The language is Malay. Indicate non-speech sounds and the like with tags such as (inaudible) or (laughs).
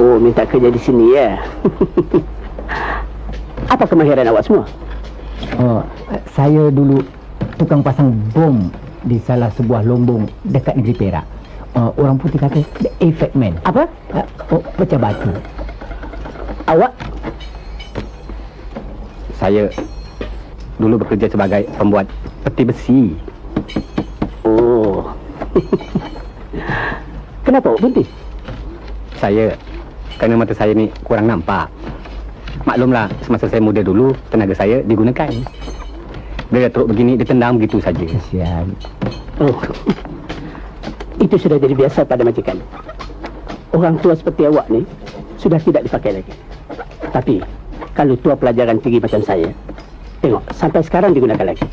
Oh, minta kerja di sini ya. (laughs) Apa kemahiran awak semua? Oh, saya dulu tukang pasang bom di salah sebuah lombong dekat negeri Perak. Uh, orang putih kata the effect man. Apa? Uh, oh, pecah batu. Awak? Saya dulu bekerja sebagai pembuat peti besi. Oh. (laughs) Kenapa awak berhenti? Saya kerana mata saya ni kurang nampak. Maklumlah semasa saya muda dulu tenaga saya digunakan. Bila teruk begini ditendang begitu saja. Kasihan. Oh. Itu sudah jadi biasa pada majikan. Orang tua seperti awak ni sudah tidak dipakai lagi. Tapi kalau tua pelajaran tinggi macam saya, tengok sampai sekarang digunakan lagi.